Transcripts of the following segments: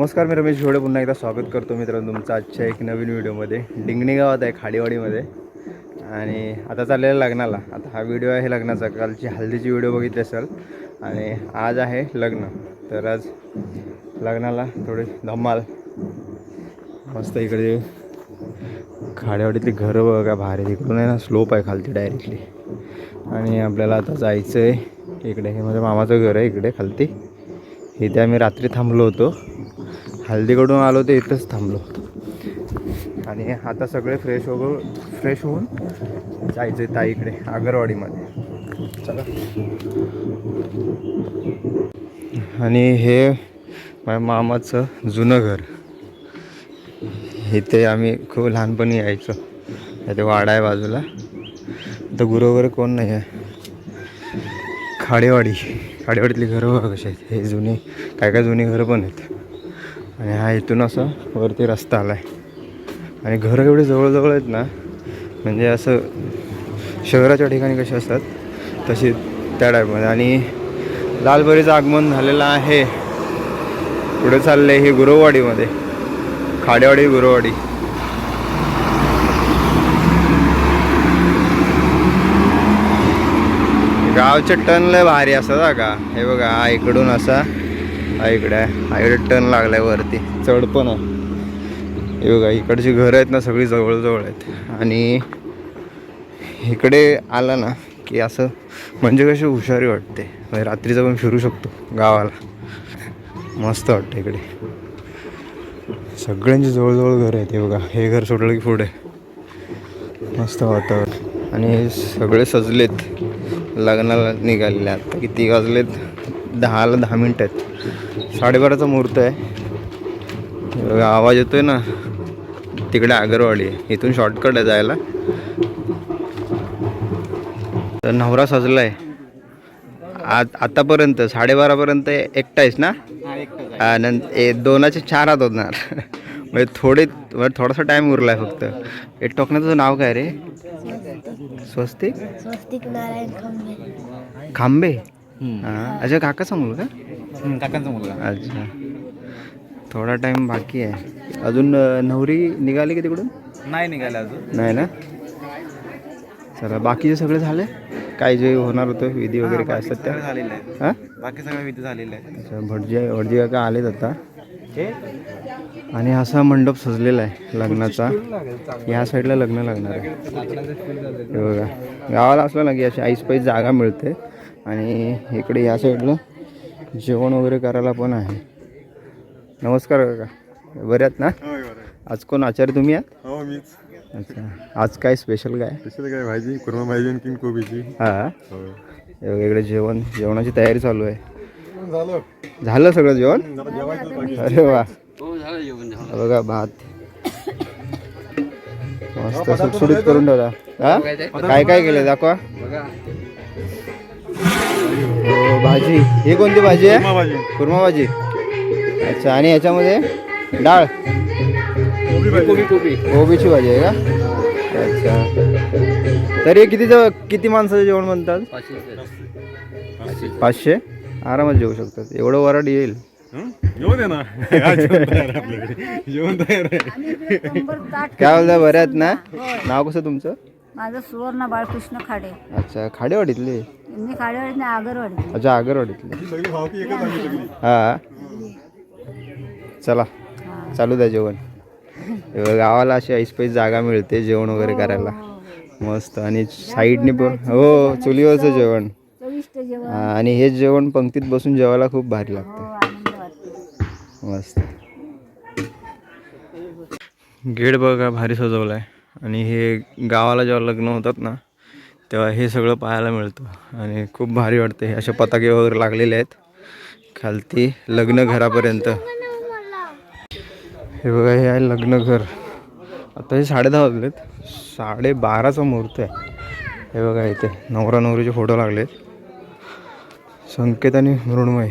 नमस्कार मी रमेश घोडे. पुन्हा एकदा स्वागत करतो मित्रांनो तुमचं आजच्या एक नवीन व्हिडिओमध्ये. डिंगणी गावात आहे खाडीवाडीमध्ये. आणि आता चाललेलं लग्नाला. आता हा व्हिडिओ आहे लग्नाचा. कालची हल्दीची व्हिडिओ बघितली असेल. आणि आज आहे लग्न. तर आज लग्नाला थोडे धमाल. मस्त इकडे खाड्यावाडीतली घरं बघा भारी. तिकडून आहे ना स्लोप आहे खालती डायरेक्टली आणि आपल्याला आता जायचं आहे इकडे. हे माझ्या मामाचं घर आहे इकडे खालती. इथे आम्ही रात्री थांबलो होतो. हल्दीकडून आलो ते इथंच थांबलो आणि आता सगळे फ्रेश हो फ्रेश होऊन जायचं आहे ताईकडे आगरवाडीमध्ये. चला. आणि हे माझ्या मामाचं जुनं घर. इथे आम्ही खूप लहानपणी यायचो. इथे वाडा आहे बाजूला. तर गुरु वगैरे कोण नाही आहे खाडेवाडी. खाडेवाडीतली घरं बघा कशी आहेत. हे जुनी काय काय जुनी घरं पण आहेत. आणि हा इथून असं वरती रस्ता आला आहे आणि घरं एवढे जवळजवळ आहेत ना म्हणजे असं शहराच्या ठिकाणी कसे असतात तशी त्या टाईपमध्ये. आणि लालबरीचं आगमन झालेलं आहे. पुढे चाललं आहे हे गुरववाडीमध्ये. खाडेवाडी गुरववाडी. गावचे टर्न लय भारी असतात का हे बघा हा इकडून असा हा इकडे आहे. हा इकडे टर्न लागलाय वरती. चढ पण आहे. हे बघा इकडची घरं आहेत ना सगळी जवळजवळ आहेत. आणि इकडे आला ना की असं म्हणजे कशी हुशारी वाटते. म्हणजे रात्रीचं पण फिरू शकतो गावाला. मस्त वाटतं इकडे. सगळ्यांची जवळजवळ घरं आहेत हे बघा. हे घर सोडलं की पुढे. मस्त वातावरण. आणि सगळे सजलेत. लग्नाला निघालेले आता किती वाजलेत? दहाला दहा मिनटं आहेत. साडेबाराचा मुहूर्त आहे. हे आवाज येतोय ना? तिकडे आगरवाडी आहे. इथून शॉर्टकट आहे जायला. तर नवरा सजला आहे आज आतापर्यंत साडेबारापर्यंत एकटा आहेस ना? हा, नं ए दोनाचे चार हात होणार. म्हणजे थोडे म्हणजे थोडासा टाईम उरला आहे फक्त. एक टोकण्याचं नाव काय रे? स्वस्तिक? स्वस्तिक नारायण खंबे. खांबे? हां. अच्छा काकाचा मुलगा काकांचा मुलगा. अच्छा. थोडा टाईम बाकी आहे. अजून नवरी निघाली की तिकडून? नाही निघाला अजून. नाही ना? चला बाकीचे सगळे झाले? काय जे होणार होतं विधी वगैरे काय असतात त्या? झालेलं आहे हां? बाकी सगळं विधी झालेलं आहे अच्छा भटजी भटजी काका आलेत आता. आणि असा मंडप सजलेला आहे लग्नाचा. या साईडला लग्न लागणार आहे. हे बघा. गावाला असलं ना की अशी ऐसपैस जागा मिळते. आणि इकडे या साईडला जेवण वगैरे करायला पण आहे. नमस्कार काका. बरे आहेत ना? आज कोण आचार्य तुम्ही आहात? हो मीच. अच्छा. आज काय स्पेशल काय? स्पेशल काय? भाजी कुर्मा भाजी आणि किंग कोबीची. हां. इकडे जेवण जेवणाची तयारी चालू आहे. झालं. झालं सगळं जेवण? अरे वा. हा बघा भात. मस्त सुटसुटीत करून ठेवला. हा? काय काय केलं दाखवा. भाजी. ही कोणती भाजी आहे? कुर्मा भाजी. अच्छा आणि याच्यामध्ये डाळ. कोबी कोबीची भाजी आहे का? अच्छा. तरी कितीचं किती माणसाचं जेवण म्हणतात पाचशे. आरामात जेवू शकतात. एवढं वराड येईल. हं? जेवण आहे ना. हा, जेवण तयार आहे काय बोलता आहेत ना. नाव कसं तुमचं? माझं सुवर्ण बाळकृष्ण खाडे. अच्छा खाडेवाडीतले? मी खाडेवाडीत नाही आगरवाडी अच्छा आगरवाडीतले. ही सगळी भावकी एकच आम्ही सगळी. हा चला चालू द्या जेवण. गावाला अशी ऐसपैस जागा मिळते जेवण वगैरे करायला. मस्त आणि साईडने पण हो चुलीवरचं जेवण. आणि हे जेवण पंक्तीत बसून जेवायला खूप भारी हो लागतं. आनंद वाटतो. मस्त. गेट बघा भारी सजवला आहे आणि हे गावाला जेव्हा लग्न होतात ना तेव्हा हे सगळं पाहायला मिळतं. आणि खूप भारी वाटते हे. असे पताके वगैरे लागलेले आहेत. खालती लग्न घरापर्यंत. हे बघा हे आहे लग्न घर. आता हे साडे दहा वाजलेत. साडेबाराचा मुहूर्त आहे. हे बघा इथे. नवरा नवरीचे फोटो लागलेत. संकेत आणि मृण्मय.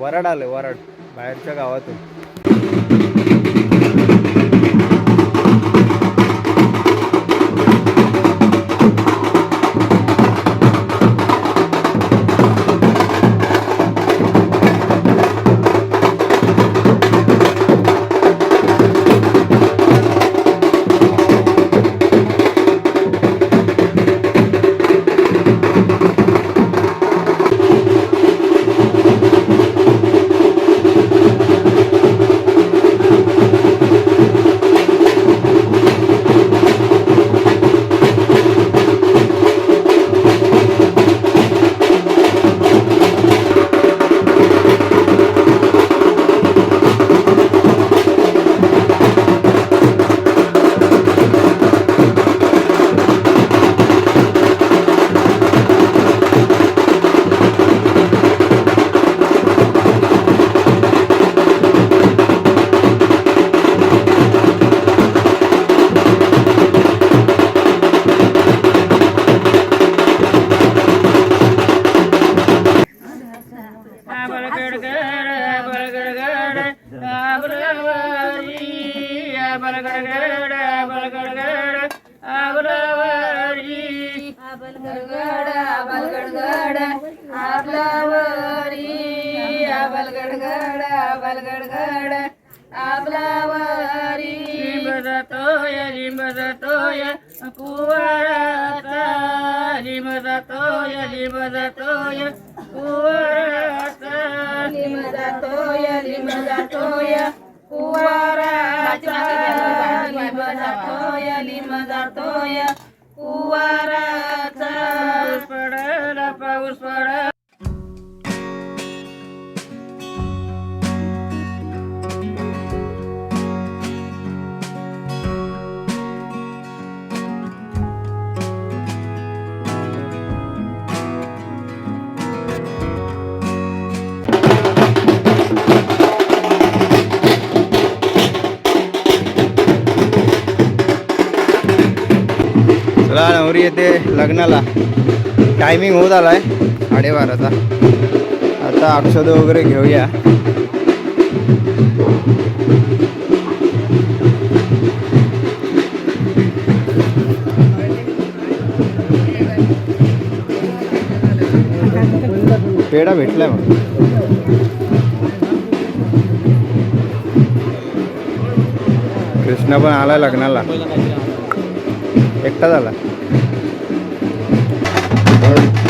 वराड आलं वराड. बाहेरच्या गावातून. आबलगडगड आबलगडगड आपलावरी आबलगडगड आबलगडगड आपलावरी रिमरतोय रिमरतोय कुवाराता रिमरतोय रिमरतोय कुवाराता रिमरतोय रिमरतोय कुवाराता रिमरतोय रिमरतोय चला लग्नाला. टायमिंग होत आलाय. साडेबाराचा. आता औषधं वगैरे घेऊया. पेढा भेटलाय मग. कृष्णा पण आला लग्नाला. एकटा झाला. Thank you.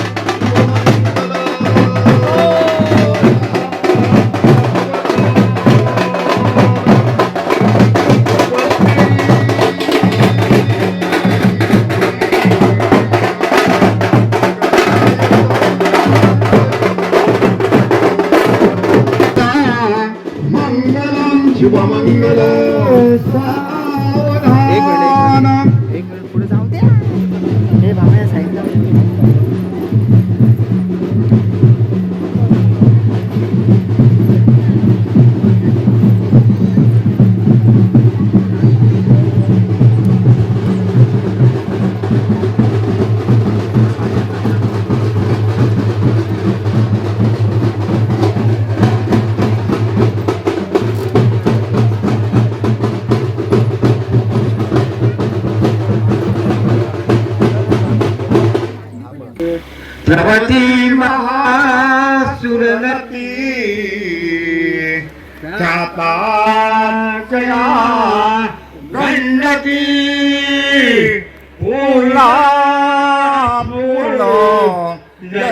ભગવતી મહાસુરનતી ચાપાચયા ગંડકી પૂલા મૂળો જય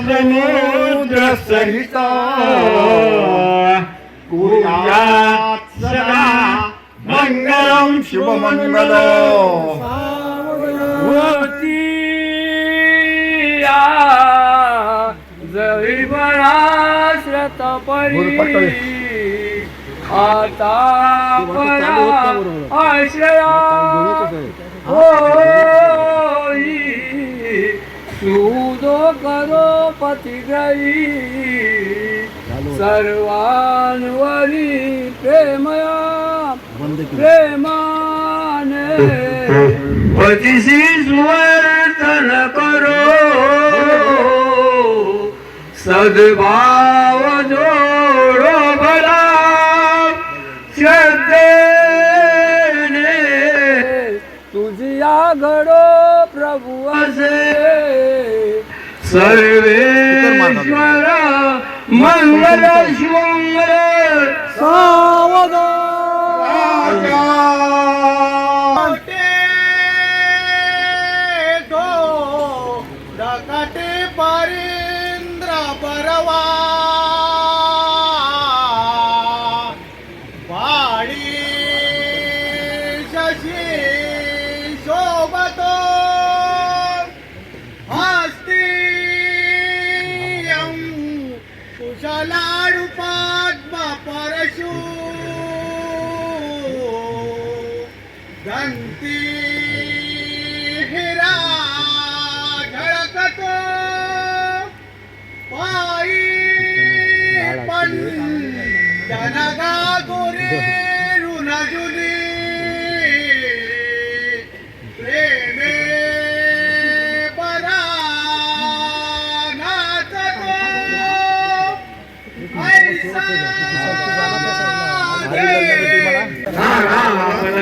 સમુદ્ર સહિત કુયા સદા શુભ મંગલો शुभमंगल आता आश्रया सुदो करो पतिग्रही सर्वांवरी प्रेमया प्रेमाने पतिशी सुवर्तन करो सद्भाव जोडो भला श्रद्धेने तुझिया घडो प्रभू असे। सर्वेश्वर मंगल शिवंगल डकाटे वाडी शशी.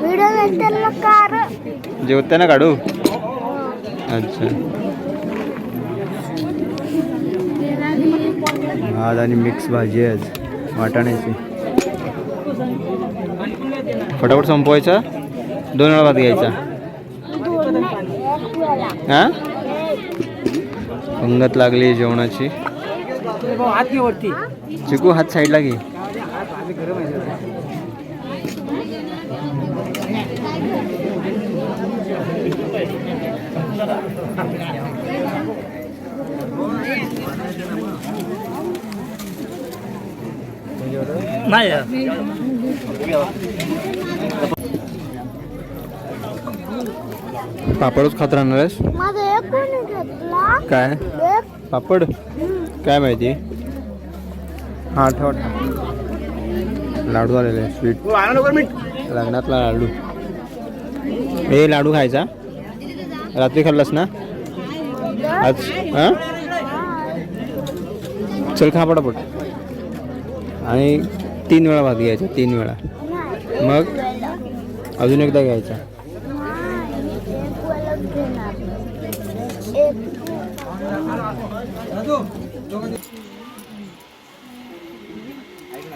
व्हिडिओ नंतर मग कार जेवताना काढू? अच्छा. आज आणि मिक्स भाजी आहे आज वाटाण्याची. फटाफट संपवायचा? दोन वेळा भात घ्यायचा. हा? पंगत लागली जेवणाची. चिकू हात साईडला घे. पापडच खात राहणार आहेस? माझा एक कोणी घेतला. काय? एक. पापड? काय माहिती? हा ठेव. लाडू आलेले स्वीट लग्नातला लाडू. हे लाडू खायचा? रात्री खाल्लास ना? आज हा? चल खा पटापट. आणि तीन वेळा भात घ्यायचा तीन वेळा. मग? अजून एकदा घ्यायचा नाही, एक वेळच घेणार एक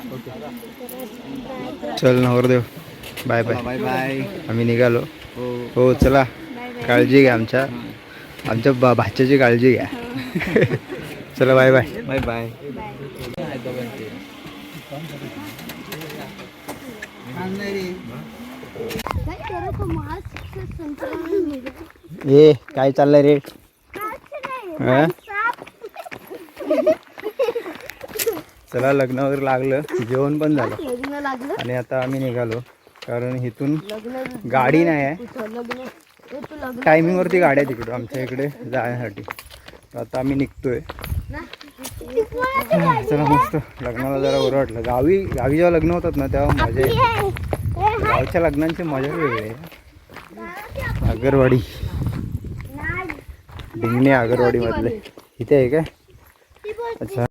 चल नवरदेव बाय बाय बाय बाय आम्ही निघालो. हो. हो चला. काळजी घ्या आमच्या. आमच्या बा भाच्याची काळजी घ्या. चला बाय बाय बाय बाय हो. ए काय चाललंय रे काच नाही, हा? साप. चला लग्न वगैरे लागलं. जेवण पण झालं. आणि आता आम्ही निघालो. कारण इथून गाडी नाही आहे. टायमिंगवरती गाड्या आहे तिकडं आमच्या इकडे जाण्यासाठी. आता आम्ही निघतोय. चला मस्त. लग्नाला जरा बरं वाटलं. गावी गावी जेव्हा लग्न होतात ना तेव्हा मजा? हे. गावच्या लग्नांची मजा वेगळी आहे. आगरवाडी. नाही. डिंगणे आगरवाडी. मधले इथे आहे काय? अच्छा.